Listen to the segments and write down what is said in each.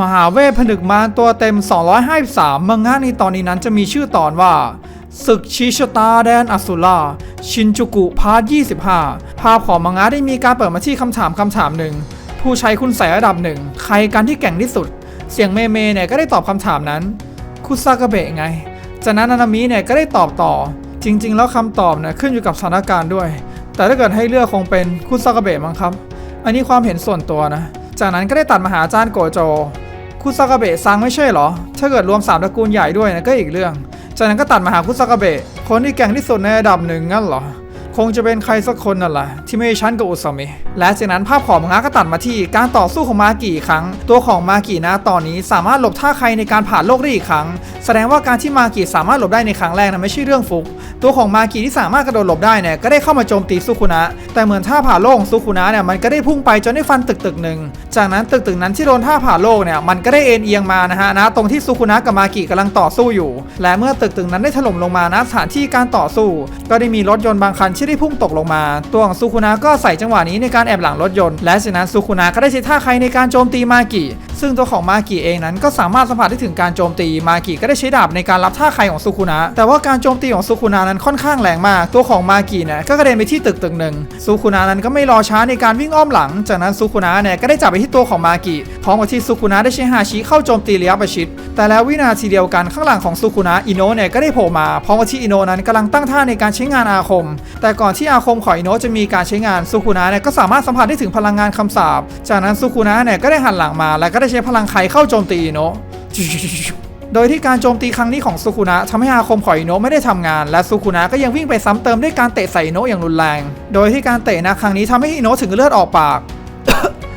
มหาเวทผนึกมารตัวเต็ม 253 มังงะในตอนนี้นั้นจะมีชื่อตอนว่า ศึกชิชตาแดนอสุราชินจูกุพาร์ท25 ภาพของมังงะได้มีการเปิดมาที่คำถามคำถามหนึ่ง ผู้ใช้คุณใส่ระดับหนึ่ง ใครกันที่แก่งที่สุด เสียงเมเมเนี่ยก็ได้ตอบคำถามนั้น คุซากะเบะไง จากนั้นนานามิเนี่ยก็ได้ตอบต่อ จริง ๆ แล้วคำตอบเนี่ยขึ้นอยู่กับสถานการณ์ด้วย แต่ถ้าเกิดให้เลือกคงเป็นคุซากะเบะมั้งครับ อันนี้ความเห็นส่วนตัวนะ จากนั้นก็ได้ตัดมาหาอาจารย์โกโจ คุซากะเบะซังไม่ใช่เหรอ ถ้าเกิดรวมสามตระกูลใหญ่ด้วยนะก็อีกเรื่อง จากนั้นก็ตัดมาหาคุซากะเบะคนที่แก่งที่สุดในระดับหนึ่งงั้นเหรอ คงจะเป็นใครสักคนนั่นแหละที่ไม่ใช่ฉันกับอุซามิและจากนั้นภาพของมังงะก็ตัดมาที่การต่อสู้ของมากิอีกครั้ง ตัวของมากินะตอนนี้สามารถหลบท่าใครในการผ่านโลกได้อีกครั้ง แสดงว่าการที่มากิสามารถหลบได้ในครั้งแรกนะไม่ใช่เรื่องฟุก ตัวของมากิที่สามารถกระโดดหลบได้เนี่ยก็ได้เข้ามาโจมตีซุคุนะ แต่เหมือนท่าผ่าโลกของซุคุนะเนี่ยมันก็ได้พุ่งไปจนได้ฟันตึกตึกหนึ่งจากนั้นตึกตึกนั้นที่โดนท่าผ่าโลกเนี่ยมันก็ได้เอ็นเอียงมานะฮะนะตรงที่ซุคุนะกับมากิกำลังต่อสู้อยู่ และเมื่อตึกตึกนั้นได้ถล่มลงมานะสถานที่การต่อสู้ ก็ได้มีรถยนต์บางคันที่ได้พุ่งตกลงมา ตัวของซุคุนะก็ใส่จังหวะนี้ในการแอบหลังรถยนต์ และฉะนั้นซุคุนะก็ได้ใช้ท่าใครในการโจมตีมากิ ซึ่งตัวของมากิเองนั้นก็สามารถสัมผัสได้ถึงการโจมตีมากิก็ได้ใช้ดาบในการรับท่าใครของซุคุนะ แต่ว่าการโจมตีของซุคุนะนั้นค่อนข้างแรงมาก ตัวของมากิเนี่ยก็กระเด็นไปที่ตึกตึกหนึ่งซุคุนะนั้นก็ไม่รอช้าในการวิ่งอ้อมหลัง จากนั้นซุคุนะเนี่ยก็ได้จับไปที่ตัวของมากิพร้อมกับที่ซุคุนะได้ใช้ฮาชิเข้าโจมตีระยะประชิดแต่แล้ววินาทีเดียวกันข้างหลังของซุคุนะอิโนะเนี่ยก็ได้โผล่มาพร้อมกับที่อิโนะนั้นกำลังตั้งท่าในการใช้งานอาคม แต่ก่อนที่อาคมของอิโนะจะมีการใช้งานซุคุนะเนี่ยก็สามารถสัมผัสได้ถึงพลังงานคำสาปจากนั้นซุคุนะเนี่ยก็ได้หันหลังมาและก็ได้ใช้พลังไคเข้าโจมตีอิโนะโดยที่การโจมตีครั้งนี้ของซุคุนะทำให้อาคมของอิโนะไม่ได้ทำงาน และซุคุนะก็ยังวิ่งไปซ้ำเติมด้วยการเตะใส่อิโนะอย่างรุนแรง โดยที่การเตะนะครั้งนี้ทำให้อิโนะถึงเลือดออกปาก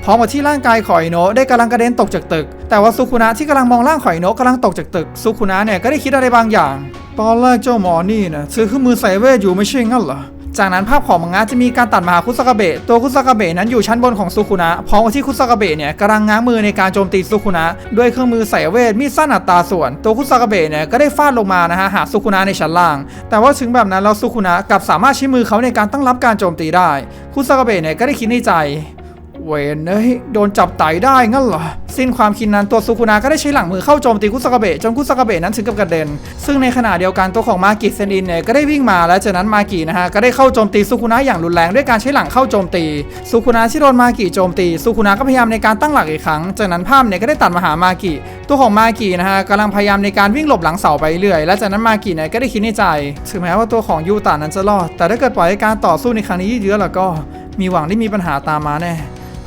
พร้อมกับที่ร่างกายของอิโนะได้กำลังกระเด็นตกจากตึก แต่ว่าซุคุนะที่กำลังมองร่างของอิโนะกำลังตกจากตึกซุคุนะเนี่ยก็ได้คิดอะไรบางอย่าง ตอนแรกเจ้าหมอนี่นะถือเครื่องมือใส่เวทอยู่ไม่ใช่งั้นเหรอ จากนั้นภาพของมังงะจะมีการตัดมาหาคุซากาเบะ ตัวคุซากาเบะนั้นอยู่ชั้นบนของซุคุนะ พร้อมกับที่คุซากาเบะเนี่ยกำลังง้างมือในการโจมตีซุคุนะ ด้วยเครื่องมือใส่เวทมีดสั้นอัตราส่วน ตัวคุซากาเบะเนี่ยก็ได้ฟาดลงมานะฮะหาซุคุนะในชั้นล่าง แต่ว่าถึงแบบนั้นแล้วซุคุนะกลับสามารถใช้มือเขาในการตั้งรับการโจมตีได้ คุซากาเบะเนี่ยก็ได้คิดในใจ เวนเอ้ยโดนจับไตได้งั้นเหรอ สิ้นความคิดนั้นตัวซุคุนะก็ได้ใช้หลังมือเข้าโจมตีคุซากเบะจนคุซากเบะนั้นถึงกับกระเด็น ซึ่งในขณะเดียวกันตัวของมากิเซนอินเนี่ยก็ได้วิ่งมาและจากนั้นมากินะฮะก็ได้เข้าโจมตีซุคุนะอย่างรุนแรงด้วยการใช้หลังเข้าโจมตีซุคุนะที่โดนมากิโจมตีซุคุนะก็พยายามในการตั้งหลักอีกครั้ง จากนั้นภาพเนี่ยก็ได้ตัดมาหามากิตัวของมากินะฮะกำลังพยายามในการวิ่งหลบหลังเสาไปเรื่อยและจากนั้นมากิเนี่ยก็ได้คิดในใจ ถึงแม้ว่าตัวของยูตานั้นจะรอด แต่ถ้าเกิดปล่อยให้การต่อสู้ในครั้งนี้ยืดเยื้อแล้วก็มีหวังที่มีปัญหาตามมาแน่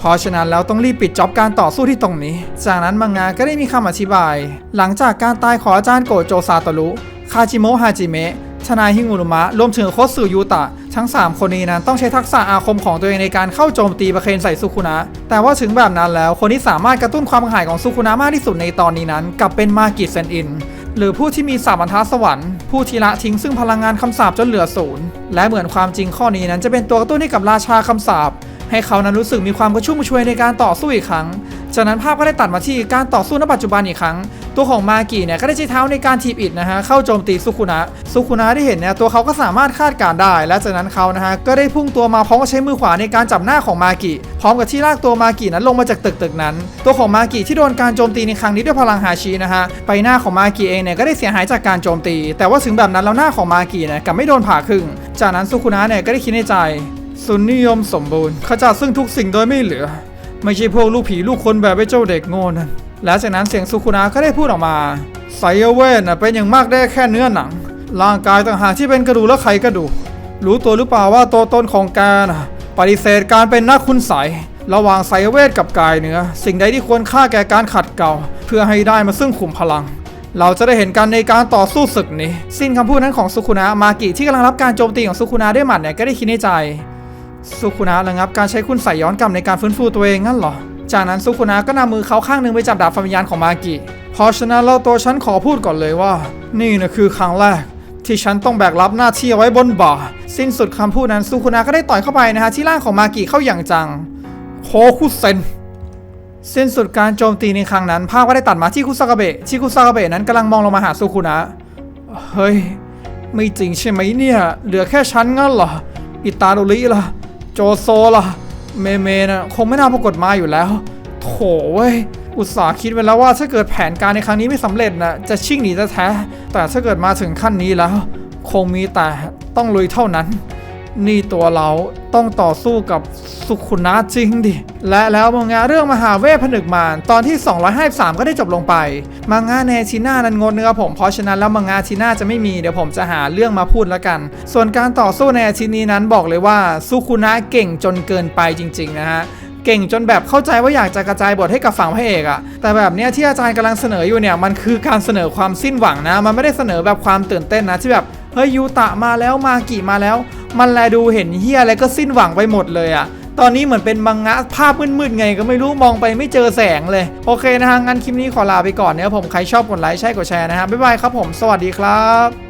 เพราะฉะนั้นแล้วต้องรีบปิดจ็อบการต่อสู้ที่ตรงนี้ จากนั้นมังงะก็ได้มีคำอธิบาย หลังจากการตายของอาจารย์โกโจซาโตรุคาจิโมะฮาจิเมะทนายฮิงุรุมะรวมถึงโคสึยูตะ ทั้ง 3 คนนี้นั้นต้องใช้ทักษะอาคมของตัวเองในการเข้าโจมตีประเคนใส่ซุคุนะ แต่ว่าถึงแบบนั้นแล้วคนที่สามารถกระตุ้นความหายของซุคุนะมากที่สุดในตอนนี้นั้นกลับเป็นมากิเซนอิน หรือผู้ที่มีสามัญทัสวรรค์ผู้ทีละทิ้งซึ่งพลังงานคำสาปจนเหลือศูนย์และเหมือนความจริงข้อนี้นั้นจะเป็นตัวกระตุ้นให้กับราชาคำสาป ให้เขานั้นรู้สึกมีความกระชุ่มกระชวยในการต่อสู้อีกครั้ง จากนั้นภาพก็ได้ตัดมาที่การต่อสู้ณปัจจุบันอีกครั้ง ตัวของมากิเนี่ยก็ได้ใช้เท้าในการทีบอิดนะฮะเข้าโจมตีซุคุนะซุคุนะที่เห็นเนี่ยตัวเขาก็สามารถคาดการได้ และจากนั้นเขานะฮะก็ได้พุ่งตัวมาพร้อมกับใช้มือขวาในการจับหน้าของมากิพร้อมกับที่ลากตัวมากินั้นลงมาจากตึกตึกนั้น ตัวของมากิที่โดนการโจมตีในครั้งนี้ด้วยพลังฮาชินะฮะใบหน้าของมากิเองเนี่ยก็ได้เสียหายจากการโจมตี แต่ว่าถึงแบบนั้นแล้วหน้าของมากิเนี่ยกลับไม่โดนผ่าครึ่ง จากนั้นซุคุนะเนี่ยก็ได้คิดในใจ สุนนิยมสมบูรณ์ขจัดซึ่งทุกสิ่งโดยไม่เหลือ ไม่ใช่พวกลูกผีลูกคนแบบไอ้เจ้าเด็กโง่นั่นและจากนั้นเสียงสุคุนะก็ได้พูดออกมาไซเวนเป็นอย่างมากได้แค่เนื้อหนัง ร่างกายต่างหากที่เป็นกระดูกและไขกระดูก รู้ตัวหรือเปล่าว่าตัวตนของแกน่ะปฏิเสธการเป็นนักคุณใสยระหว่างไซเวทกับกายเนื้อ สิ่งใดที่ควรค่าแก่การขัดเกลาเพื่อให้ได้มาซึ่งขุมพลัง เราจะได้เห็นกันในการต่อสู้ศึกนี้ สิ้นคำพูดนั้นของสุคุนะมากิที่กำลังรับการโจมตีของสุคุนะด้วยหมัดเนี่ยก็ได้คิดในใจ สุคุนะระงับการใช้คุณใส่ย้อนกลับในการฟื้นฟูตัวเองงั้นเหรอ จากนั้นสุคุนะก็นำมือเขาข้างหนึ่งไปจับดาบฟันวิญาณของมากิเพราะฉะนั้นแล้วตัวฉันขอพูดก่อนเลยว่า นี่นะคือครั้งแรก ที่ฉันต้องแบกรับหน้าที่เอาไว้บนบ่า สิ้นสุดคำพูดนั้นสุคุนะก็ได้ต่อยเข้าไปนะฮะที่ร่างของมากิเข้าอย่างจังโคคุเซนสิ้นสุดการโจมตีในครั้งนั้น ภาพก็ได้ตัดมาที่คุซากะเบะที่คุซากะเบะนั้นกำลังมองลงมาหาสุคุนะเฮ้ย ไม่จริงใช่ไหมเนี่ย เหลือแค่ฉันงั้นเหรอ อิตาโดริล่ะ โจโซล่ะ เมเมนะคงไม่น่าปรากฏมาอยู่แล้ว โถเว้ย อุตส่าห์คิดไว้แล้วว่าถ้าเกิดแผนการในครั้งนี้ไม่สำเร็จนะจะชิ่งหนีแท้แต่ถ้าเกิดมาถึงขั้นนี้แล้ว คงมีแต่ต้องลุยเท่านั้น นี่ตัวเราต้องต่อสู้กับสุขุนะจริงดิ และแล้วมังงะเรื่องมหาเวทผนึกมารตอนที่ 253 ก็ได้จบลงไป มังงะในชิน่านั้นงดเนะครับผมเพราะฉะนั้นแล้วมังงะชิน่าจะไม่มีเดี๋ยวผมจะหาเรื่องมาพูดแล้วกัน ส่วนการต่อสู้ในอาทิตย์นี้นั้นบอกเลยว่าสุขุนะเก่งจนเกินไปจริง ๆ นะฮะเก่งจนแบบเข้าใจว่าอยากจะกระจายบทให้กับฝั่งพระเอกอะแต่แบบเนี้ยที่อาจารย์กำลังเสนออยู่เนี่ยมันคือการเสนอความสิ้นหวังนะ มันไม่ได้เสนอแบบความตื่นเต้นนะที่แบบเฮ้ยยูตะมาแล้วมากิมาแล้ว มันแลดูเห็นเฮียอะไรก็สิ้นหวังไปหมดเลยอะตอนนี้เหมือนเป็นมังงะภาพมืดๆไงก็ไม่รู้มองไปไม่เจอแสงเลย โอเคนะฮะงั้นคลิปนี้ขอลาไปก่อนเนี่ยผมใครชอบกดไลค์ใช่กดแชร์นะฮะบ๊ายบายครับผมสวัสดีครับ